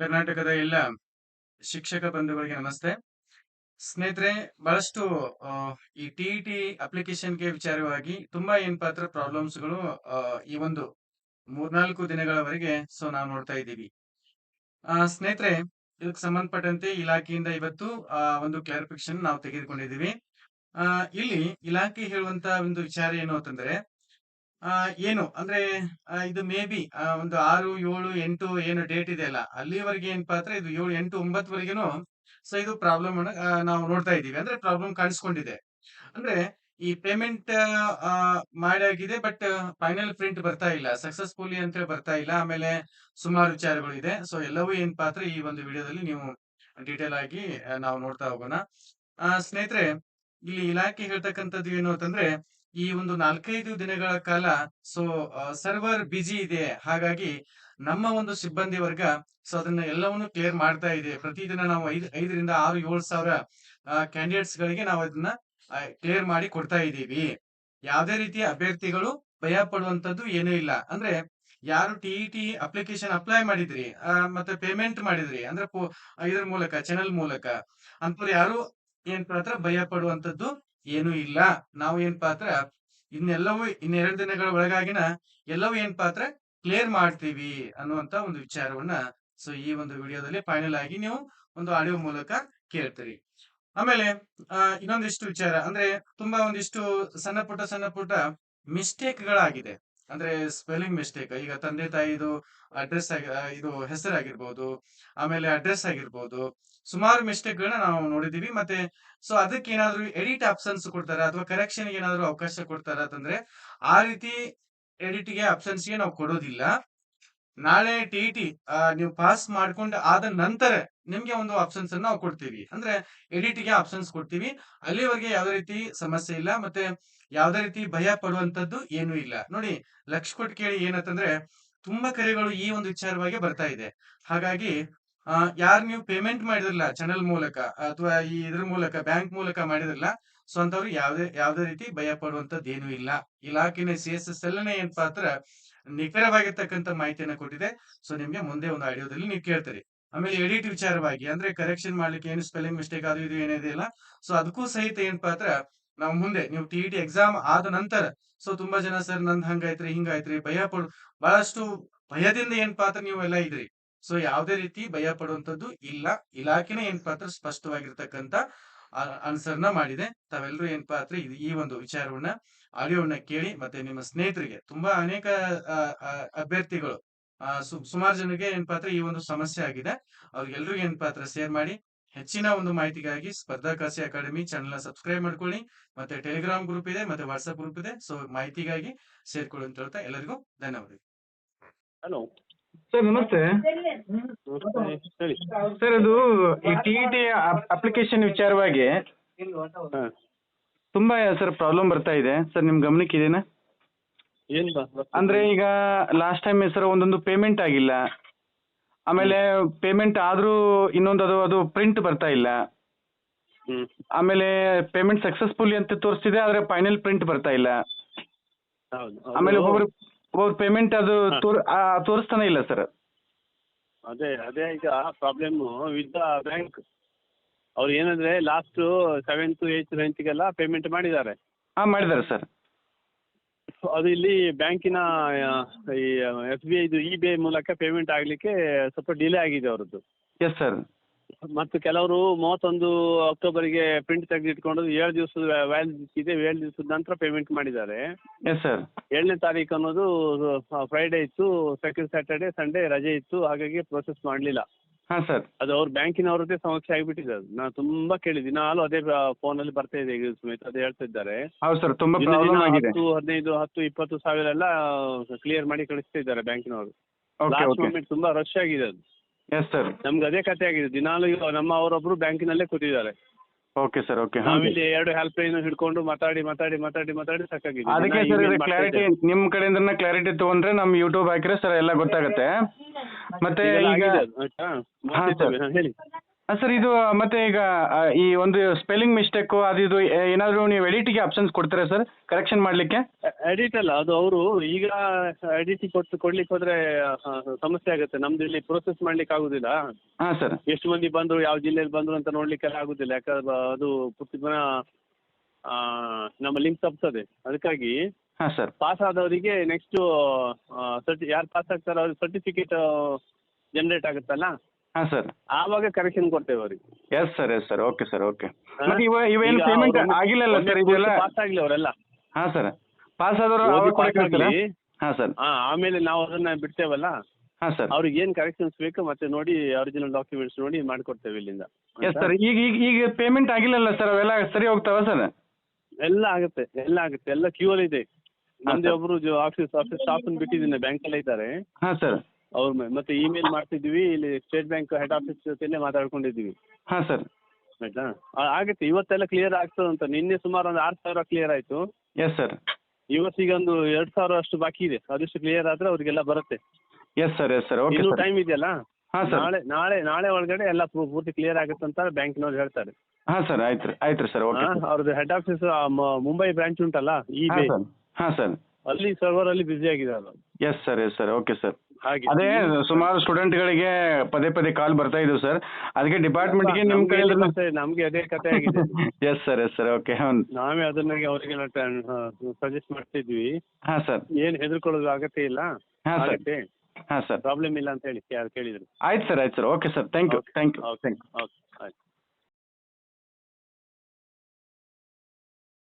ಕರ್ನಾಟಕದ ಎಲ್ಲ ಶಿಕ್ಷಕ ಬಂಧುಗಳಿಗೆ ನಮಸ್ತೆ. ಸ್ನೇಹಿತರೆ ಬಹಳಷ್ಟು ಈ ಟಿ ಟಿ ಅಪ್ಲಿಕೇಶನ್ಗೆ ವಿಚಾರವಾಗಿ ತುಂಬಾ ಏನ್ ಪಾತ್ರ ಪ್ರಾಬ್ಲಮ್ಸ್ಗಳು ಈ ಒಂದು ಮೂರ್ನಾಲ್ಕು ದಿನಗಳವರೆಗೆ ಸೊ ನಾವು ನೋಡ್ತಾ ಇದ್ದೀವಿ. ಸ್ನೇಹಿತರೆ ಇದಕ್ಕೆ ಸಂಬಂಧಪಟ್ಟಂತೆ ಇಲಾಖೆಯಿಂದ ಇವತ್ತು ಆ, ಒಂದು ಕ್ಲಾರಿಫಿಕೇಶನ್ ನಾವು ತೆಗೆದುಕೊಂಡಿದ್ದೀವಿ. ಇಲ್ಲಿ ಇಲಾಖೆ ಹೇಳುವಂತ ಒಂದು ವಿಚಾರ ಏನು ಅಂತಂದ್ರೆ ಏನು? ಅಂದ್ರೆ ಇದು ಮೇ ಬಿ ಒಂದು ಆರು, ಏಳು, ಎಂಟು ಏನು ಡೇಟ್ ಇದೆ ಅಲ್ಲ. ಅಲ್ಲಿವರೆಗೆ ಏನಪ್ಪಾ ಅಂದ್ರೆ ಇದು ಏಳು, ಎಂಟು ಒಂಬತ್ತುವರೆಗೂ ಸೊ ಇದು ಪ್ರಾಬ್ಲಮ್ ನಾವು ನೋಡ್ತಾ ಇದ್ದೀವಿ. ಅಂದ್ರೆ ಪ್ರಾಬ್ಲಮ್ ಕಾಣಿಸ್ಕೊಂಡಿದೆ. ಅಂದ್ರೆ, ಈ ಪೇಮೆಂಟ್ ಮಾಡಾಗಿದೆ ಬಟ್ ಫೈನಲ್ ಪ್ರಿಂಟ್ ಬರ್ತಾ ಇಲ್ಲ. ಸಕ್ಸಸ್ಫುಲಿ ಅಂತ ಬರ್ತಾ ಇಲ್ಲ. ಆಮೇಲೆ ಸುಮಾರು ವಿಚಾರಗಳು ಇದೆ. ಸೊ ಎಲ್ಲವೂ ಏನ್ ಪಾತ್ರ? ಈ ಒಂದು ವಿಡಿಯೋದಲ್ಲಿ ನೀವು ಡೀಟೇಲ್ ಆಗಿ ನಾವು ನೋಡ್ತಾ ಹೋಗೋಣ. ಸ್ನೇಹಿತರೆ, ಇಲ್ಲಿ ಇಲಾಖೆ ಹೇಳ್ತಕ್ಕಂಥದ್ದು ಏನು ಅಂತಂದ್ರೆ ಈ ಒಂದು ನಾಲ್ಕೈದು ದಿನಗಳ ಕಾಲ ಸೊ ಸರ್ವರ್ ಬಿಜಿ ಇದೆ. ಹಾಗಾಗಿ ನಮ್ಮ ಒಂದು ಸಿಬ್ಬಂದಿ ವರ್ಗ ಸೊ ಅದನ್ನ ಎಲ್ಲವನ್ನು ಕ್ಲಿಯರ್ ಮಾಡ್ತಾ ಇದೆ. ಪ್ರತಿದಿನ ನಾವು ಐದ್, ಐದರಿಂದ ಆರು, ಏಳು ಸಾವಿರ ಕ್ಯಾಂಡಿಡೇಟ್ಸ್ ಗಳಿಗೆ ನಾವು ಅದನ್ನ ಕ್ಲಿಯರ್ ಮಾಡಿ ಕೊಡ್ತಾ ಇದ್ದೀವಿ. ಯಾವುದೇ ರೀತಿಯ ಅಭ್ಯರ್ಥಿಗಳು ಭಯ ಪಡುವಂತದ್ದು ಏನೂ ಇಲ್ಲ. ಅಂದ್ರೆ ಯಾರು ಟಿ ಟಿ ಅಪ್ಲಿಕೇಶನ್ ಅಪ್ಲೈ ಮಾಡಿದ್ರಿ ಮತ್ತೆ ಪೇಮೆಂಟ್ ಮಾಡಿದ್ರಿ, ಅಂದ್ರೆ ಇದ್ರ ಮೂಲಕ ಚಾನೆಲ್ ಮೂಲಕ ಅಂತವ್ರು ಯಾರು ಏನ್ ಪಾತ್ರ ಭಯ ಪಡುವಂತದ್ದು ಏನೂ ಇಲ್ಲ. ನಾವು ಏನ್ ಪಾತ್ರ ಇನ್ನೆಲ್ಲವೂ, ಇನ್ನೆರಡು ದಿನಗಳ ಒಳಗಾಗಿನ ಎಲ್ಲವೂ ಏನ್ ಪಾತ್ರ ಕ್ಲಿಯರ್ ಮಾಡ್ತೀವಿ ಅನ್ನುವಂತ ಒಂದು ವಿಚಾರವನ್ನ ಸೊ ಈ ಒಂದು ವಿಡಿಯೋದಲ್ಲಿ ಫೈನಲ್ ಆಗಿ ನೀವು ಒಂದು ಆಡಿಯೋ ಮೂಲಕ ಕೇಳ್ತೀರಿ. ಆಮೇಲೆ ಇನ್ನೊಂದಿಷ್ಟು ವಿಚಾರ. ಅಂದ್ರೆ ತುಂಬಾ ಒಂದಿಷ್ಟು ಸಣ್ಣ ಪುಟ್ಟ ಸಣ್ಣ ಪುಟ್ಟ ಮಿಸ್ಟೇಕ್ ಗಳಾಗಿದೆ. ಅಂದ್ರೆ ಸ್ಪೆಲ್ಲಿಂಗ್ ಮಿಸ್ಟೇಕ್ ಈಗ ತಂದೆ ತಾಯಿದು ಅಡ್ರೆಸ್ ಇದು ಹೆಸರಾಗಿರ್ಬೋದು, ಆಮೇಲೆ ಅಡ್ರೆಸ್ ಆಗಿರ್ಬೋದು, ಸುಮಾರು ಮಿಸ್ಟೇಕ್ ಗಳನ್ನ ನಾವು ನೋಡಿದೀವಿ. ಮತ್ತೆ ಸೊ ಅದಕ್ಕೆ ಏನಾದ್ರು ಎಡಿಟ್ ಆಪ್ಷನ್ಸ್ ಕೊಡ್ತಾರೆ ಅಥವಾ ಕರೆಕ್ಷನ್ ಏನಾದ್ರು ಅವಕಾಶ ಕೊಡ್ತಾರ ಅಂತಂದ್ರೆ ಆ ರೀತಿ ಎಡಿಟ್ಗೆ ಆಪ್ಷನ್ಸ್ಗೆ ನಾವು ಕೊಡೋದಿಲ್ಲ. ನಾಳೆ ಟಿ ಟಿ ನೀವು ಪಾಸ್ ಮಾಡ್ಕೊಂಡು ಆದ ನಂತರ ನಿಮ್ಗೆ ಒಂದು ಆಪ್ಷನ್ಸ್ ಅನ್ನ ನಾವು ಕೊಡ್ತೀವಿ. ಅಂದ್ರೆ ಎಡಿಟ್ಗೆ ಆಪ್ಷನ್ಸ್ ಕೊಡ್ತೀವಿ. ಅಲ್ಲಿವರೆಗೆ ಯಾವುದೇ ರೀತಿ ಸಮಸ್ಯೆ ಇಲ್ಲ, ಮತ್ತೆ ಯಾವ್ದೇ ರೀತಿ ಭಯ ಪಡುವಂತದ್ದು ಏನೂ ಇಲ್ಲ. ನೋಡಿ ಲಕ್ಷ ಕೊಟ್ಟು ಕೇಳಿ ಏನಂತಂದ್ರೆ ತುಂಬಾ ಕರೆಗಳು ಈ ಒಂದು ವಿಚಾರವಾಗಿ ಬರ್ತಾ ಇದೆ. ಹಾಗಾಗಿ ಯಾರು ನೀವು ಪೇಮೆಂಟ್ ಮಾಡಿದ್ರಲ್ಲ ಚಾನೆಲ್ ಮೂಲಕ, ಅಥವಾ ಈ ಇದ್ರ ಮೂಲಕ ಬ್ಯಾಂಕ್ ಮೂಲಕ ಮಾಡಿದ್ರಲ್ಲ ಸೊ ಅಂತವ್ರು ಯಾವ್ದೇ ಯಾವ್ದೇ ರೀತಿ ಭಯ ಪಡುವಂತದ್ದು ಏನೂ ಇಲ್ಲ. ಇಲಾಖೆನ ಸಿ ಎಸ್ ಎಸ್ ಎಲ್ಲನೇ ಏನಪ್ಪಾ ಪಾತ್ರ ನಿಖರವಾಗಿರ್ತಕ್ಕಂಥ ಮಾಹಿತಿಯನ್ನ ಕೊಟ್ಟಿದೆ. ಸೊ ನಿಮ್ಗೆ ಮುಂದೆ ಒಂದು ಆಡಿಯೋದಲ್ಲಿ ನೀವು ಕೇಳ್ತೀರಿ. ಆಮೇಲೆ ಎಡಿಟ್ ವಿಚಾರವಾಗಿ, ಅಂದ್ರೆ ಕರೆಕ್ಷನ್ ಮಾಡ್ಲಿಕ್ಕೆ ಏನು ಸ್ಪೆಲ್ಲಿಂಗ್ ಮಿಸ್ಟೇಕ್ ಅದು ಇದು ಏನಿದೆಯಲ್ಲ ಸೊ ಅದಕ್ಕೂ ಸಹಿತ ಏನಪ್ಪಾ ಪಾತ್ರ ನಾವು ಮುಂದೆ, ನೀವು ಟಿ ಟಿ ಎಕ್ಸಾಮ್ ಆದ ನಂತರ, ಸೊ ತುಂಬಾ ಜನ ಸರ್ ನಂದ್ ಹಂಗಾಯ್ತ್ರಿ, ಹಿಂಗಾಯ್ತ್ರಿ, ಭಯ ಪಡು, ಬಹಳಷ್ಟು ಭಯದಿಂದ ಏನಪ್ಪಾ ಅಂದ್ರೆ ನೀವು ಎಲ್ಲ ಇದ್ರಿ. ಸೊ ಯಾವುದೇ ರೀತಿ ಭಯ ಪಡುವಂತದ್ದು ಇಲ್ಲ. ಇಲಾಖೆನೇ ಏನ್ ಪಾತ್ರ ಸ್ಪಷ್ಟವಾಗಿರ್ತಕ್ಕಂಥ ಆನ್ಸರ್ನ ಮಾಡಿದೆ. ತಾವೆಲ್ಲರೂ ಏನಪ್ಪಾ ಅಂದ್ರೆ ಈ ಒಂದು ವಿಚಾರವನ್ನ, ಆಡಿಯೋವನ್ನ ಕೇಳಿ ಮತ್ತೆ ನಿಮ್ಮ ಸ್ನೇಹಿತರಿಗೆ, ತುಂಬಾ ಅನೇಕ ಅಭ್ಯರ್ಥಿಗಳು ಸುಮಾರು ಜನರಿಗೆ ಏನಪ್ಪಾ ಅಂದ್ರೆ ಈ ಒಂದು ಸಮಸ್ಯೆ ಆಗಿದೆ. ಅವ್ರಿಗೆಲ್ರಿಗೂ ಏನಪ್ಪಾ ಅಂದ್ರೆ ಶೇರ್ ಮಾಡಿ. ಹೆಚ್ಚಿನ ಒಂದು ಮಾಹಿತಿಗಾಗಿ ಸ್ಪರ್ಧಾಕಾಸಿ ಅಕಾಡೆಮಿ ಚಾನೆಲ್ ಸಬ್ಸ್ಕ್ರೈಬ್ ಮಾಡ್ಕೊಳ್ಳಿ. ಮತ್ತೆ ಟೆಲಿಗ್ರಾಮ್ ಗ್ರೂಪ್ ಇದೆ, ಮತ್ತೆ ವಾಟ್ಸ್ಆಪ್ ಗ್ರೂಪ್ ಇದೆ. ಸೊ ಮಾಹಿತಿಗಾಗಿ ಸೇರ್ಕೊಳ್ಳಿ ಅಂತ ಹೇಳ್ತಾ ಎಲ್ಲರಿಗೂ ಧನ್ಯವಾದ ಹಲೋ ಸರ್ ನಮಸ್ತೆ. ಹೇಳಿ. ಸರ್ ಅದು ಈ ಟಿ ಇ ಟಿ ಅಪ್ಲಿಕೇಶನ್ ವಿಚಾರವಾಗಿ ಹಾಂ. ತುಂಬಾ ಸರ್ ಪ್ರಾಬ್ಲಮ್ ಬರ್ತಾ ಇದೆ. ಸರ್ ನಿಮ್ ಗಮನಕ್ಕೆ ಇದೇನಾ? ಏನು ಅಂದ್ರೆ ಈಗ ಲಾಸ್ಟ್ ಟೈಮ್ ಸರ್ ಒಂದೊಂದು ಪೇಮೆಂಟ್ ಆಗಿಲ್ಲ. ಆಮೇಲೆ ಪೇಮೆಂಟ್ ಆದ್ರೂ ಇನ್ನೊಂದು ಅದು ಅದು ಪ್ರಿಂಟ್ ಬರ್ತಾ ಇಲ್ಲ. ಆಮೇಲೆ ಪೇಮೆಂಟ್ ಸಕ್ಸಸ್ಫುಲಿ ಅಂತ ತೋರಿಸ್ತಿದೆ ಆದ್ರೆ ಫೈನಲ್ ಪ್ರಿಂಟ್ ಬರ್ತಾ ಇಲ್ಲ. ಹೌದು. ಆಮೇಲೆ ಒಬ್ಬೊಬ್ರು ಒಬ್ಬೊಬ್ರು ಪೇಮೆಂಟ್ ಅದು ಹಾ. ತೋರ್- ಆ, ತೋರಿಸ್ತಾನೆ ಇಲ್ಲ ಸರ್ ಅದೇ ಅದೇ ಈಗ ಪ್ರಾಬ್ಲಮ್ ವಿತ್ ದ ಬ್ಯಾಂಕ್ ಅವ್ರು ಏನಂದ್ರೆ ಲಾಸ್ಟ್ ಸೆವೆಂತ್ ಏಯ್ತ್ ನೈನ್ತ್ಗೆಲ್ಲ ಪೇಮೆಂಟ್ ಮಾಡಿದ್ದಾರೆ. ಹಾ ಮಾಡಿದ್ದಾರೆ ಸರ್ ಅದು ಇಲ್ಲಿ ಬ್ಯಾಂಕಿನ ಈ ಎಸ್ ಬಿ ಐದು ಇ ಬಿ ಐ ಮೂಲಕ ಪೇಮೆಂಟ್ ಆಗಲಿಕ್ಕೆ ಸ್ವಲ್ಪ ಡಿಲೇ ಆಗಿದೆ ಅವರದ್ದು. ಎಸ್ ಸರ್ ಮತ್ತು ಕೆಲವರು ಮೂವತ್ತೊಂದು ಅಕ್ಟೋಬರಿಗೆ ಪ್ರಿಂಟ್ ತೆಗೆದಿಟ್ಕೊಂಡು ಏಳು ದಿವಸದ ವ್ಯಾಲಿಡಿಟಿ ಇದೆ ಏಳು ದಿವಸದ ನಂತರ ಪೇಮೆಂಟ್ ಮಾಡಿದ್ದಾರೆ. ಎಸ್ ಸರ್ ಏಳನೇ ತಾರೀಕು ಅನ್ನೋದು ಫ್ರೈಡೇ ಇತ್ತು ಸೆಕೆಂಡ್ ಸ್ಯಾಟರ್ಡೆ ಸಂಡೇ ರಜೆ ಇತ್ತು ಹಾಗಾಗಿ ಪ್ರೊಸೆಸ್ ಮಾಡಲಿಲ್ಲ. ಅದು ಸರ್ ಅದು ಅವ್ರ ಬ್ಯಾಂಕಿನವ್ರದ್ದೇ ಸಮಸ್ಯೆ ಆಗಿಬಿಟ್ಟಿದೆ ಅದು. ನಾನು ತುಂಬಾ ಕೇಳಿದ್ದೀನಿ. ನಾನು ಅದೇ ಫೋನಲ್ಲಿ ಬರ್ತಾ ಇದೆ ಈಗ ಸಮೇತ ಅದೇ ಹೇಳ್ತಾ ಇದ್ದಾರೆ. ಹೌದು ಸರ್ ತುಂಬಾ ದಿನ ಪ್ರಾಬ್ಲಮ್ ಆಗಿದೆ. ಹತ್ತು ಹದಿನೈದು ಹತ್ತು ಇಪ್ಪತ್ತು ಸಾವಿರ ಎಲ್ಲ ಕ್ಲಿಯರ್ ಮಾಡಿ ಕಳಿಸ್ತಾ ಇದ್ದಾರೆ ಬ್ಯಾಂಕಿನವರು. ಓಕೆ ಲಾಸ್ಟ್ ಓಕೆ ಮೂಮೆಂಟ್ ತುಂಬಾ ರಶ್ ಆಗಿದೆ ಅದು. ಎಸ್ ಸರ್ ನಮ್ಗೆ ಅದೇ ಕಥೆ ಆಗಿದೆ. ದಿನಾಲು ನಮ್ಮ ಅವರೊಬ್ರು ಬ್ಯಾಂಕಿನಲ್ಲೇ ಕೂತಿದ್ದಾರೆ. ಓಕೆ ಸರ್ ಓಕೆ ನಾವಿಲ್ಲಿ ಎರಡು ಹೆಲ್ಪ್ ಲೈನ್ ಹಿಡ್ಕೊಂಡು ಮಾತಾಡಿ ಮಾತಾಡಿ ಮಾತಾಡಿ ಮಾತಾಡಿ ಸಾಕಾಗಿದೆ. ಅದಕ್ಕೆ ದಿನ ಸರ್ ಮಾಡ್ತಾ ಕ್ಲಾರಿಟಿ ನಿಮ್ ನಿಮ್ಮ ಕಡೆಯಿಂದ ಕ್ಲಾರಿಟಿ ತಗೊಂಡ್ರೆ ನಮ್ ಯೂಟ್ಯೂಬ್ ಹಾಕಿದ್ರೆ ಸರ್ ಎಲ್ಲ ಗೊತ್ತಾಗತ್ತೆ. ಮತ್ತೆ ಇದೆಲ್ಲ ಈಗ ಆಗಿದೆ ಅದು, ಆಯ್ತಾ? ಮಾಡ್ತಿದ್ದೇವೆ, ಹಾ, ಹೇಳಿ. ಸರ್ ಇದು ಮತ್ತೆ ಈಗ ಆ, ಈ ಒಂದು ಸ್ಪೆಲ್ಲಿಂಗ್ ಮಿಸ್ಟೇಕ್ ಅದು ಇದು ಏನಾದ್ರು ಏನಾದರೂ ನೀವು ಎಡಿಟಿಗೆ ಆಪ್ಷನ್ಸ್ ಕೊಡ್ತೀರಾ ಸರ್? ಕರೆಕ್ಷನ್ ಮಾಡ್ಲಿಕ್ಕೆ? ಎಡಿಟ್ ಅಲ್ಲ ಅದು ಅವರು ಈಗ ಎಡಿಟ್ ಕೊಟ್ಟು ಕೊಡ್ಲಿಕ್ಕೆ ಹೋದ್ರೆ ಆ, ಸಮಸ್ಯೆ ಆಗುತ್ತೆ. ನಮ್ದು ಇಲ್ಲಿ ಪ್ರೋಸೆಸ್ ಮಾಡ್ಲಿಕ್ಕೆ ಆಗುದಿಲ್ಲ. ಹಾಂ ಸರ್. ಎಷ್ಟು ಮಂದಿ ಬಂದ್ರು ಯಾವ ಜಿಲ್ಲೆಯಲ್ಲಿ ಬಂದ್ರು ಅಂತ ನೋಡ್ಲಿಕ್ಕೆಲ್ಲ ಆಗುದಿಲ್ಲ. ಯಾಕಂದ್ರೆ ಅದು ಆ, ನಮ್ಮ ಲಿಂಕ್ ತಪ್ಪಿಸದೆ. ಅದಕ್ಕಾಗಿ ಹಾಂ ಸರ್. ಪಾಸ್ ಆದವರಿಗೆ ನೆಕ್ಸ್ಟ್ ಸರ್ಟಿ ಯಾರು ಪಾಸ್ ಆಗ್ತಾರೋ ಅವ್ರಿಗೆ ಸರ್ಟಿಫಿಕೇಟ್ ಜನರೇಟ್ ಆಗುತ್ತಲ್ಲ? ಹಾಂ ಸರ್. ಆವಾಗ ಕರೆಕ್ಷನ್ ಕೊಡ್ತೇವೆ ಅವ್ರಿಗೆ. Yes sir yes sir okay sir okay? ಮತ್ತೆ ಇವ ಇವೇನು ಪೇಮೆಂಟ್ ಆಗಿಲ್ಲಲ್ಲ ಸರ್ ಇದೆಲ್ಲ ಪಾಸ್ ಆಗಿಲ್ಲ ಅವರೆಲ್ಲ. ಹಾ ಸರ್ ಪಾಸ್ ಆದವರು ಹಾ ಅವಾಗ ಪಾಸ್ ಕೊಡಕ್ಕೆ ಹೇಳ್ತೀರಾ ಆಗ್ಲಿ ಹಾಂ ಸರ್ ಹಾ ಆಮೇಲೆ ನಾವು ಅದನ್ನ ಬಿಡ್ತೇವಲ್ಲ? ಹಾ ಸರ್ ಅವ್ರಿಗೆ ಏನು ಕರೆಕ್ಷನ್ಸ್ ಬೇಕು ಮತ್ತೆ ನೋಡಿ ಒರಿಜಿನಲ್ ಡಾಕ್ಯುಮೆಂಟ್ಸ್ ನೋಡಿ ಮಾಡ್ಕೊಡ್ತೇವೆ ಇಲ್ಲಿಂದ. ಎಸ್ ಸರ್ ಈಗ ಈಗ ಈಗ ಪೇಮೆಂಟ್ ಆಗಿಲ್ಲಲ್ಲ ಸರ್ ಅವೆಲ್ಲ ಸರಿ ಹೋಗ್ತಾವ ಸರ್ ಎಲ್ಲ ಆಗುತ್ತೆ ಎಲ್ಲ ಆಗುತ್ತೆ. ಎಲ್ಲ ಕ್ಯೂ ಅಲ್ಲಿ ಇದೆ. ನಮ್ದೇ. ಒಬ್ರು ಆಫೀಸ್ ಆಫೀಸ್ ಸ್ಟಾಫ್ ಬಿಟ್ಟಿದ್ದೀನಿ ಬ್ಯಾಂಕ್ ಅಲ್ಲಿ ಇದ್ದಾರೆ. ಹಾ ಸರ್ ಅವ್ರ ಮತ್ತೆ ಇಮೇಲ್ ಮಾಡ್ತಿದ್ವಿ ಇಲ್ಲಿ ಸ್ಟೇಟ್ ಬ್ಯಾಂಕ್ ಹೆಡ್ ಆಫೀಸ್ ಜೊತೆನೆ ಮಾತಾಡ್ಕೊಂಡಿದ್ದೀವಿ ಹಾ ಸರ್. ಆಯ್ತಾ? ಆಗುತ್ತೆ ಇವತ್ತೆಲ್ಲ ಕ್ಲಿಯರ್ ಆಗ್ತದಂತ. ಅಂತ ನಿನ್ನೆ ಸುಮಾರು ಒಂದು ಆರು ಸಾವಿರ ಕ್ಲಿಯರ್ ಆಯ್ತು. ಎಸ್ ಸರ್ ಇವತ್ತೀಗ ಒಂದು ಎರಡು ಸಾವಿರ ಅಷ್ಟು ಬಾಕಿ ಇದೆ. ಅದಷ್ಟು ಕ್ಲಿಯರ್ ಆದ್ರೆ ಅವ್ರಿಗೆಲ್ಲ ಬರುತ್ತೆ. Yes sir yes sir okay ಇನ್ನೂ ಟೈಮ್ ಇದೆಯಲ್ಲ? ಹಾಂ ಸರ್ ನಾಳೆ ನಾಳೆ ನಾಳೆ ಒಳಗಡೆ ಎಲ್ಲ ಪೂ- ಪೂರ್ತಿ ಕ್ಲಿಯರ್ ಆಗುತ್ತೆ ಅಂತ ಬ್ಯಾಂಕ್ನವ್ರು ಹೇಳ್ತಾರೆ. ಹಾ ಸರ್ ಆಯ್ತು ರೀ ಆಯ್ತು ರೀ ಸರ್ ಓಕೆ ಅವ್ರದ್ದು ಹೆಡ್ ಆಫೀಸ್ ಮುಂಬೈ ಬ್ರಾಂಚ್ ಉಂಟಲ್ಲ ಈ ಹಾಂ ಬೇ ಸರ್ ಹಾಂ ಸರ್ ಅಲ್ಲಿ ಸರ್ವರ್ ಅಲ್ಲಿ ಬ್ಯುಸಿ ಆಗಿದೆ ಅದು yes sir yes sir okay sir ಹಾಗೆ. ಅದೇ ಸುಮಾರು ಸ್ಟೂಡೆಂಟ್ ಗಳಿಗೆ ಪದೇ ಪದೇ ಕಾಲ್ ಬರ್ತಾ ಇದ್ವು ಸರ್. ಅದಕ್ಕೆ ಡಿಪಾರ್ಟ್ಮೆಂಟ್ಗೆ ನಿಮ್ ಕೈ ಕಡೆ ನಮ್ಗೆ ಅದೇ ಕತೆ ಆಗಿದೆ. Yes sir yes sir okay ನಾವೇ ಅದನ್ನ ಅವರಿಗೆಲ್ಲ ಸಜೆಸ್ಟ್ ಮಾಡ್ತಿದ್ವಿ. ಹಾ ಸರ್ ಏನ್ ಹೆದರ್ಕೊಳ್ಳೋದು ಅಗತ್ಯ ಇಲ್ಲ. ಹಾ ಸರ್ ಆಗತ್ತೆ. ಸರ್ ಪ್ರಾಬ್ಲಮ್ ಇಲ್ಲ ಅಂತ ಹೇಳಿ ಯಾರು ಕೇಳಿದ್ರು. ಆಯ್ತು ಸರ್ ಆಯ್ತು sir okay sir thank you thank you thank you okay ಆಯ್ತು.